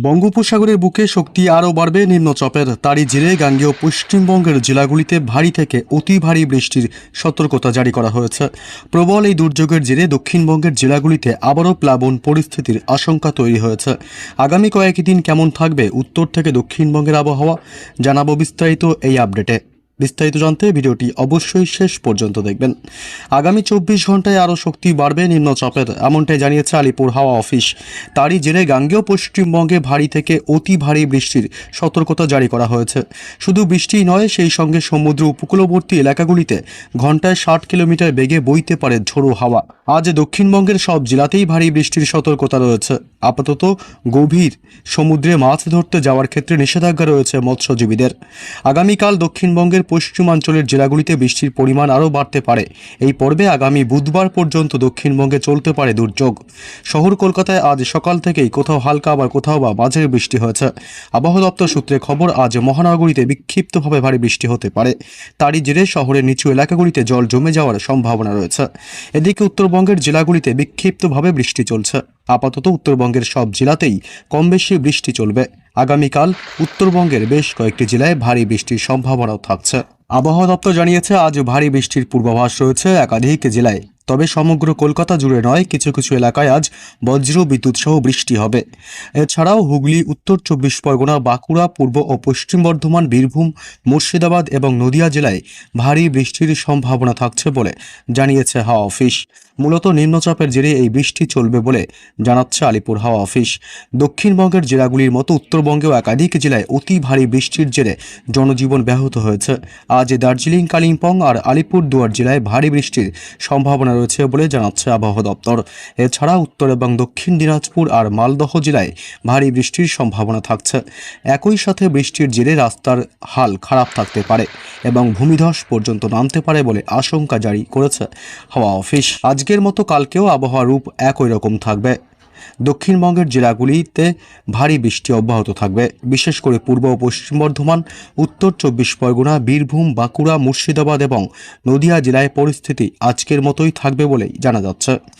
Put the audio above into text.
বঙ্গোপসাগরের বুকে শক্তি আরও বাড়বে নিম্নচাপের। তারই জেরে গাঙ্গেয় পশ্চিমবঙ্গের জেলাগুলিতে ভারী থেকে অতি ভারী বৃষ্টির সতর্কতা জারি করা হয়েছে। প্রবল এই দুর্যোগের জেরে দক্ষিণবঙ্গের জেলাগুলিতে আবারও প্লাবন পরিস্থিতির আশঙ্কা তৈরি হয়েছে। আগামী কয়েকদিন কেমন থাকবে উত্তর থেকে দক্ষিণবঙ্গের আবহাওয়া? জানাব বিস্তারিত এই আপডেটে। বিস্তারিত জানতে ভিডিওটি অবশ্যই শেষ পর্যন্ত দেখবেন। আগামী চব্বিশ ঘন্টায় আরও শক্তি বাড়বে নিম্নচাপের, এমনটাই জানিয়েছে আলিপুর হাওয়া অফিস। তারই জেরে গাঙ্গেয় পশ্চিমবঙ্গে ভারী থেকে অতি ভারী বৃষ্টির সতর্কতা জারি করা হয়েছে। শুধু বৃষ্টিই নয়, সেই সঙ্গে সমুদ্র উপকূলবর্তী এলাকাগুলিতে ঘন্টায় ষাট কিলোমিটার বেগে বইতে পারে ঝোড়ো হাওয়া। আজ দক্ষিণবঙ্গের সব জেলাতেই ভারী বৃষ্টির সতর্কতা রয়েছে। আপাতত গভীর সমুদ্রে মাছ ধরতে যাওয়ার ক্ষেত্রে নিষেধাজ্ঞা রয়েছে মৎস্যজীবীদের। আগামীকাল দক্ষিণবঙ্গের পশ্চিমাঞ্চলের জেলাগুলিতে বৃষ্টির পরিমাণ আরও বাড়তে পারে। এই পর্বে আগামী বুধবার পর্যন্ত দক্ষিণবঙ্গে চলতে পারে দুর্যোগ। শহর কলকাতায় আজ সকাল থেকেই কোথাও হালকা আবার কোথাও বা মাঝের বৃষ্টি হয়েছে। আবহাওয়া দপ্তর সূত্রে খবর, আজ মহানগরীতে বিক্ষিপ্তভাবে ভারী বৃষ্টি হতে পারে। তারই জেরে শহরের নিচু এলাকাগুলিতে জল জমে যাওয়ার সম্ভাবনা রয়েছে। এদিকে উত্তরবঙ্গের জেলাগুলিতে বিক্ষিপ্তভাবে বৃষ্টি চলছে। আপাতত উত্তরবঙ্গের সব জেলাতেই কম বেশি বৃষ্টি চলবে। আগামীকাল উত্তরবঙ্গের বেশ কয়েকটি জেলায় ভারী বৃষ্টির সম্ভাবনাও থাকছে। আবহাওয়া দপ্তর জানিয়েছে, আজ ভারী বৃষ্টির পূর্বাভাস রয়েছে। একাধিক জেলায় তবে সমগ্র কলকাতা জুড়ে নয়, কিছু কিছু এলাকায় আজ বজ্র বিদ্যুৎ সহ বৃষ্টি হবে। এছাড়াও হুগলি, উত্তর চব্বিশ পরগনা, বাঁকুড়া, পূর্ব ও পশ্চিম বর্ধমান, বীরভূম, মুর্শিদাবাদ এবং নদিয়া জেলায় ভারী বৃষ্টির সম্ভাবনা থাকছে বলে জানিয়েছে হাওয়া অফিস। মূলত নিম্নচাপের জেরে এই বৃষ্টি চলবে বলে জানাচ্ছে আলিপুর হাওয়া অফিস। দক্ষিণবঙ্গের জেলাগুলির মতো উত্তরবঙ্গেও একাধিক জেলায় অতি ভারী বৃষ্টির জেরে জনজীবন ব্যাহত হয়েছে। আজ দার্জিলিং, কালিম্পং আর আলিপুরদুয়ার জেলায় ভারী বৃষ্টির সম্ভাবনা রয়েছে বলে জানাচ্ছে আবহাওয়া দপ্তর। এছাড়া উত্তর এবং দক্ষিণ দিনাজপুর আর মালদহ জেলায় ভারী বৃষ্টির সম্ভাবনা থাকছে। একই সাথে বৃষ্টির জেরে রাস্তার হাল খারাপ থাকতে পারে এবং ভূমিধস পর্যন্ত নামতে পারে বলে আশঙ্কা জারি করেছে হাওয়া অফিস। আজকের মতো কালকেও আবহাওয়া রূপ একই রকম থাকবে। দক্ষিণবঙ্গের জেলাগুলিতে ভারী বৃষ্টি অব্যাহত থাকবে। বিশেষ করে পূর্ব ও পশ্চিম বর্ধমান, উত্তর চব্বিশ পরগনা, বীরভূম, বাঁকুড়া, মুর্শিদাবাদ এবং নদিয়া জেলায় পরিস্থিতি আজকের মতোই থাকবে বলেই জানা যাচ্ছে।